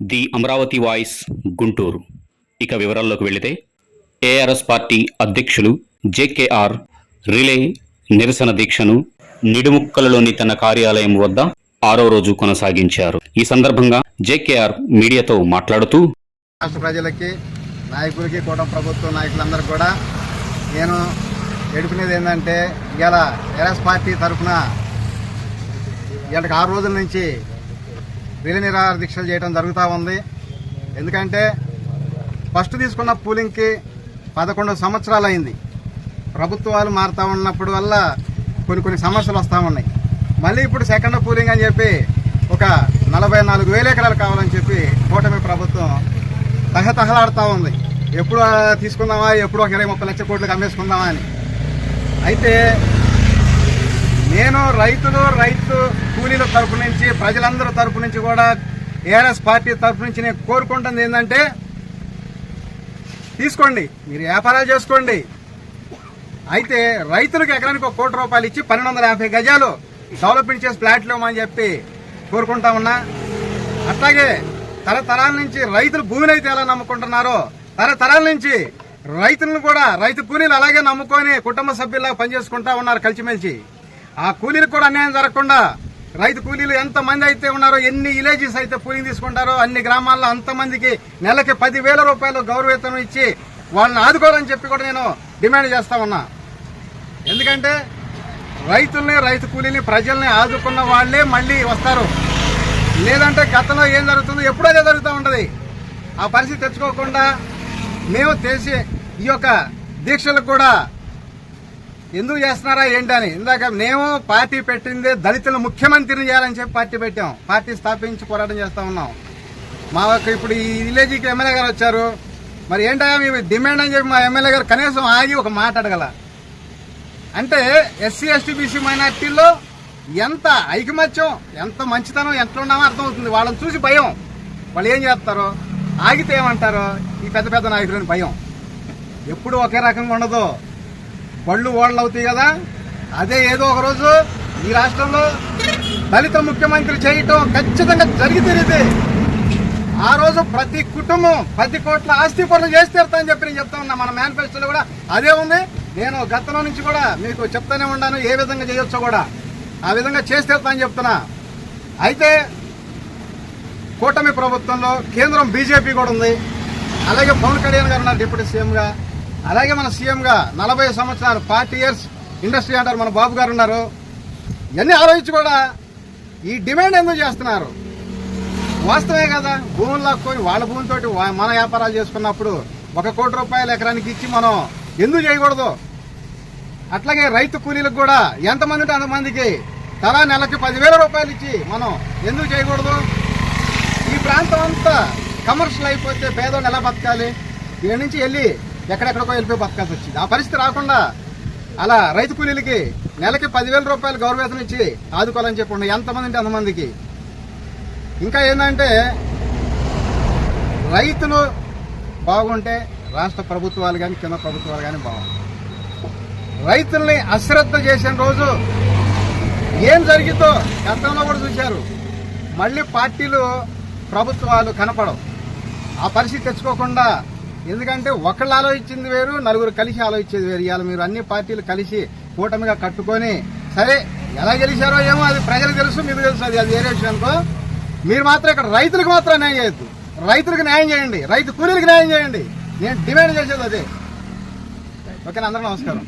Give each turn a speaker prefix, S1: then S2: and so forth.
S1: The Amaravati voice Guntur. ఇక వివరాల్లోకి వెళితే ఏఆర్ఎస్ పార్టీ అధ్యక్షులు జేకేఆర్ రిలే నిరసన దీక్షను నిడుముక్కలలోని తన కార్యాలయం వద్ద ఆరో రోజు కొనసాగించారు. ఈ సందర్భంగా జేకేఆర్ మీడియాతో మాట్లాడుతూ
S2: రాష్ట్ర ప్రజలకి నాయకులకి కూడా ప్రభుత్వ నాయకులందరూ కూడా నేను ఎడుకునేది ఏంటంటే ఇవాళ ఏఆర్ఎస్ పార్టీ తరఫున ఇవాళకి ఆరు రోజుల నుంచి విల నిరాహార దీక్షలు చేయడం జరుగుతూ ఉంది. ఎందుకంటే ఫస్ట్ తీసుకున్న పూలింగ్కి పదకొండు సంవత్సరాలు అయింది. ప్రభుత్వాలు మారుతూ ఉన్నప్పుడు వల్ల కొన్ని కొన్ని సమస్యలు వస్తూ ఉన్నాయి. మళ్ళీ ఇప్పుడు సెకండ్ పూలింగ్ అని చెప్పి ఒక నలభై నాలుగు వేల ఎకరాలు కావాలని చెప్పి కూటమి ప్రభుత్వం తహతహలాడుతూ ఉంది. ఎప్పుడు తీసుకుందామా ఎప్పుడు ఒక ఇరవై ముప్పై లక్షల కోట్లకు అమ్మేసుకుందామా అని. అయితే నేను రైతులు రైతు కూలీల తరపు నుంచి ప్రజలందరి తరపు నుంచి కూడా ఏఆర్ఎస్ పార్టీ తరపు నుంచి నేను కోరుకుంటుంది ఏంటంటే తీసుకోండి మీరు వ్యాపారాలు చేసుకోండి. అయితే రైతులకు ఎకరానికి ఒక కోటి రూపాయలు ఇచ్చి పన్నెండు వందల యాభై గజాలు డెవలప్మెంట్ చేసి ప్లాట్లు ఇవ్వమని చెప్పి కోరుకుంటా ఉన్నా. అట్లాగే తరతరాల నుంచి రైతులు భూమిని అయితే ఎలా నమ్ముకుంటున్నారో తరతరాల నుంచి రైతులను కూడా రైతు కూలీలు అలాగే నమ్ముకొని కుటుంబ సభ్యుల్లా పనిచేసుకుంటా ఉన్నారు కలిసిమెలిసి. ఆ కూలీలకు కూడా అన్యాయం జరగకుండా రైతు కూలీలు ఎంతమంది అయితే ఉన్నారో ఎన్ని విలేజెస్ అయితే కూలింగ్ తీసుకుంటారో అన్ని గ్రామాల్లో అంతమందికి నెలకి పదివేల రూపాయలు గౌరవేతనం ఇచ్చి వాళ్ళని ఆదుకోవాలని చెప్పి కూడా నేను డిమాండ్ చేస్తా ఉన్నా. ఎందుకంటే రైతుల్ని రైతు కూలీని ప్రజల్ని ఆదుకున్న వాళ్ళే మళ్ళీ వస్తారు. లేదంటే గతంలో ఏం జరుగుతుందో ఎప్పుడో అదే జరుగుతూ ఉంటుంది. ఆ పరిస్థితి తెచ్చుకోకుండా మేము చేసే ఈ యొక్క దీక్షలకు కూడా ఎందుకు చేస్తున్నారా ఏంటని ఇందాక మేము పార్టీ పెట్టింది దళితులు ముఖ్యమంత్రిని చేయాలని చెప్పి పార్టీ పెట్టాం. పార్టీ స్థాపించి పోరాటం చేస్తా ఉన్నాం. మా యొక్క ఇప్పుడు ఈ విలేజ్కి ఎమ్మెల్యే గారు వచ్చారు. మరి ఏంటయ్యా మీ డిమాండ్ అని చెప్పి మా ఎమ్మెల్యే గారు కనీసం ఆగి ఒక మాట అడగల. అంటే ఎస్సీ ఎస్టీ బీసీ మైనార్టీల్లో ఎంత ఐకమత్యం ఎంత మంచితనం ఎంత ఉన్నామో అర్థమవుతుంది. వాళ్ళని చూసి భయం. వాళ్ళు ఏం చేస్తారో? ఆగితే ఏమంటారో? ఈ పెద్ద పెద్ద నాయకులని భయం. ఎప్పుడు ఒకే రకంగా ఉండదు. బళ్ళు ఓడలు అవుతాయి కదా? అదే ఏదో ఒక రోజు ఈ రాష్ట్రంలో దళిత ముఖ్యమంత్రి చేయటం ఖచ్చితంగా జరిగి తీరితే ఆ రోజు ప్రతి కుటుంబం పది కోట్ల ఆస్తి పనులు చేసి చెప్పి నేను చెప్తా ఉన్నా. మన మేనిఫెస్టోలో కూడా అదే ఉంది. నేను గతంలో నుంచి కూడా మీకు చెప్తానే ఉన్నాను ఏ విధంగా చేయొచ్చో కూడా. ఆ విధంగా చేసి తీరుతానని చెప్తున్నా. అయితే కూటమి ప్రభుత్వంలో కేంద్రం బీజేపీ కూడా ఉంది. అలాగే పవన్ కళ్యాణ్ గారు ఉన్నారు డిప్యూటీ సీఎంగా. అలాగే మన సీఎంగా నలభై సంవత్సరాలు ఫార్టీ ఇయర్స్ ఇండస్ట్రీ అంటారు మన బాబు గారు ఉన్నారు. ఇవన్నీ ఆలోచించి కూడా ఈ డిమాండ్ ఎందుకు చేస్తున్నారు? వాస్తవే కదా భూములు లాక్కొని వాళ్ళ భూమితోటి మన వ్యాపారాలు చేసుకున్నప్పుడు ఒక కోటి రూపాయలు ఎకరానికి ఇచ్చి మనం ఎందుకు చేయకూడదు? అట్లాగే రైతు కూలీలకు కూడా ఎంతమంది ఉంటే అంతమందికి తలా నెలకి పదివేల రూపాయలు ఇచ్చి మనం ఎందుకు చేయకూడదు? ఈ ప్రాంతం అంతా కమర్షియల్ అయిపోతే పేదోళ్ళు ఎలా బతకాలి? దీని నుంచి వెళ్ళి ఎక్కడెక్కడికో వెళ్ళిపోయి బతకాల్సి వచ్చింది. ఆ పరిస్థితి రాకుండా అలా రైతు కూలీలకి నెలకి పదివేల రూపాయలు గౌరవేతనం ఇచ్చి ఆదుకోవాలని చెప్పి ఎంతమంది అంటే అంతమందికి. ఇంకా ఏంటంటే రైతులు బాగుంటే రాష్ట్ర ప్రభుత్వాలు కానీ కింద ప్రభుత్వాలు కానీ బాగుంటాయి. రైతుల్ని అశ్రద్ధ చేసిన రోజు ఏం జరిగిందో గతంలో కూడా చూశారు. మళ్ళీ పార్టీలు ప్రభుత్వాలు కనపడవు. ఆ పరిస్థితి తెచ్చుకోకుండా ఎందుకంటే ఒకళ్ళు ఆలోచించింది వేరు నలుగురు కలిసి ఆలోచించేది వేరు. ఇవాళ మీరు అన్ని పార్టీలు కలిసి కూటమిగా కట్టుకొని సరే ఎలా గెలిచారో ఏమో అది ప్రజలకు తెలుసు మీకు తెలుసు అది అది వేరే విషయం అనుకో. మీరు మాత్రం ఇక్కడ రైతులకు మాత్రం న్యాయం చేయొద్దు. రైతులకు న్యాయం చేయండి. రైతు కూలీలకు న్యాయం చేయండి. నేను డిమాండ్ చేసేది అదే. ఓకేనా? అందరూ నమస్కారం.